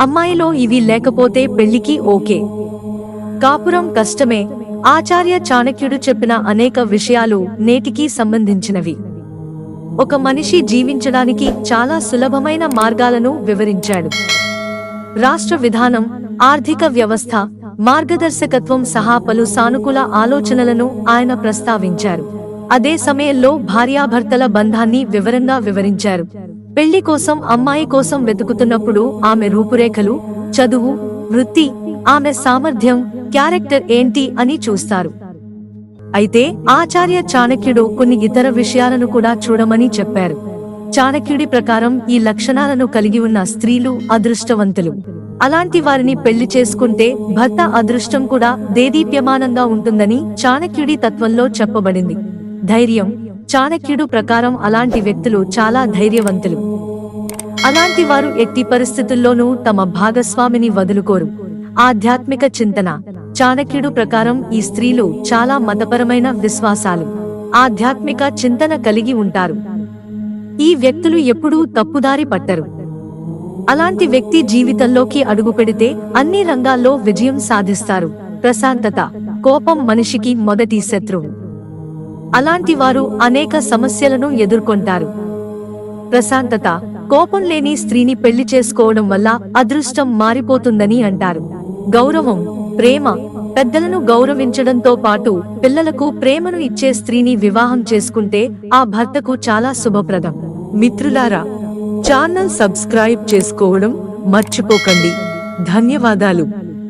అమ్మాయిలో ఇవి లేకపోతే పెళ్ళికి ఓకే. కాపురం కష్టమే ఆచార్య చాణక్యుడు చెప్పిన అనేక విషయాలు నేటికి సంబంధించినవి. ఒక మనిషి జీవించడానికి చాలా సులభమైన మార్గాలను వివరించాడు. రాష్ట్ర విధానం ఆర్థిక వ్యవస్థ మార్గదర్శకత్వం సహా పలు సానుకూల ఆలోచనలను ఆయన ప్రస్తావించారు. అదే సమయంలో భార్యాభర్తల బంధాన్ని వివరంగా వివరించారు. పెళ్ళి కోసం అమ్మాయి కోసం వెతుకుతున్నప్పుడు ఆమె రూపురేఖలు చదువు వృత్తి ఆమె సామర్థ్యం క్యారెక్టర్ ఏంటి అని చూస్తారు. అయితే ఆచార్య చాణక్యుడు కొన్ని ఇతర విషయాలను కూడా చూడమని చెప్పారు. చాణక్యుడి ప్రకారం ఈ లక్షణాలను కలిగి ఉన్న స్త్రీలు అదృష్టవంతులు. అలాంటి వారిని పెళ్ళి చేసుకుంటే భర్త అదృష్టం కూడా దేదీప్యమానంగా ఉంటుందని చాణక్యుడి తత్వంలో చెప్పబడింది. ధైర్యం చాణక్యుడు ప్రకారం అలాంటి వ్యక్తులు చాలా ధైర్యవంతులు. అలాంటి వారు ఎట్టి పరిస్థితుల్లోనూ తమ భాగస్వామిని వదులుకోరు. ఆధ్యాత్మిక చింతన. చాణక్యుడు ప్రకారం ఈ స్త్రీలు చాలా మతపరమైన విశ్వాసాలు. ఆధ్యాత్మిక చింతన కలిగి ఉంటారు. ఈ వ్యక్తులు ఎప్పుడూ తప్పుదారి పట్టరు. అలాంటి వ్యక్తి జీవితంలోకి అడుగుపెడితే అన్ని రంగాల్లో విజయం సాధిస్తారు. ప్రశాంతత కోపం మనిషికి మొదటి శత్రువు. అలాంటి వారు అనేక సమస్యలను ఎదుర్కొంటారు. ప్రశాంతత కోపం లేని స్త్రీని పెళ్ళి చేసుకోవడం వల్ల అదృష్టం మారిపోతుందని అంటారు. గౌరవం ప్రేమ పెద్దలను గౌరవించడంతో పాటు పిల్లలకు ప్రేమను ఇచ్చే స్త్రీని వివాహం చేసుకుంటే ఆ భర్తకు చాలా శుభప్రదం. మిత్రులారా ఛానల్ సబ్స్క్రైబ్ చేసుకోవడం మర్చిపోకండి. ధన్యవాదాలు.